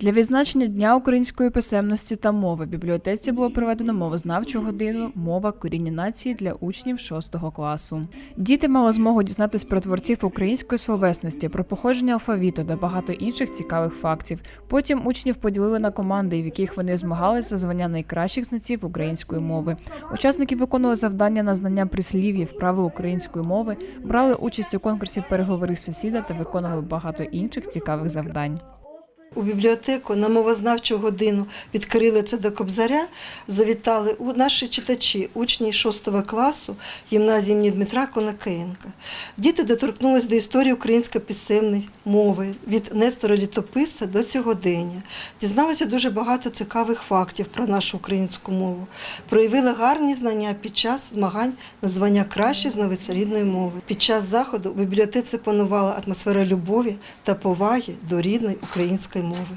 Для відзначення Дня української писемності та мови в бібліотеці було проведено мовознавчу годину Мова коріння нації для учнів 6 класу. Діти мали змогу дізнатись про творців української словесності, про походження алфавіту та багато інших цікавих фактів. Потім учнів поділили на команди, в яких вони змагалися за звання найкращих знавців української мови. Учасники виконували завдання на знання прислів'їв, правил української мови, брали участь у конкурсі переговори сусіда та виконували багато інших цікавих завдань. У бібліотеку на мовознавчу годину від Кирилиця до Кобзаря завітали у наші читачі, учні 6 класу гімназії імені Дмитра Конакеєнка. Діти доторкнулись до історії української писемної мови від Нестора Літописця до сьогодення. Дізналися дуже багато цікавих фактів про нашу українську мову. Проявили гарні знання під час змагань на звання краще знавиця рідної мови. Під час заходу у бібліотеці панувала атмосфера любові та поваги до рідної української мови.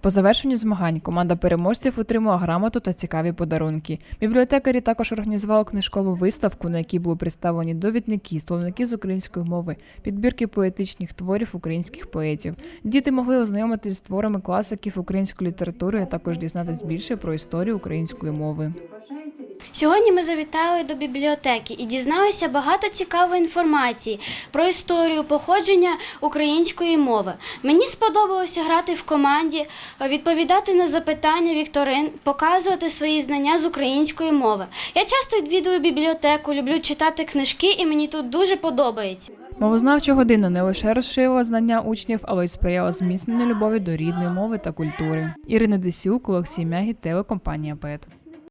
По завершенню змагань команда переможців отримала грамоту та цікаві подарунки. Бібліотекарі також організували книжкову виставку, на якій були представлені довідники, словники з української мови, підбірки поетичних творів українських поетів. Діти могли ознайомитись з творами класиків української літератури, а також дізнатись більше про історію української мови. Сьогодні ми завітали до бібліотеки і дізналися багато цікавої інформації про історію походження української мови. Мені сподобалося грати в команді, відповідати на запитання вікторин, показувати свої знання з української мови. Я часто відвідую бібліотеку, люблю читати книжки, і мені тут дуже подобається. Мовознавча година не лише розширила знання учнів, але й сприяла зміцненню любові до рідної мови та культури. Ірина Десюк, Олексій Мягі, телекомпанія ПЕТ.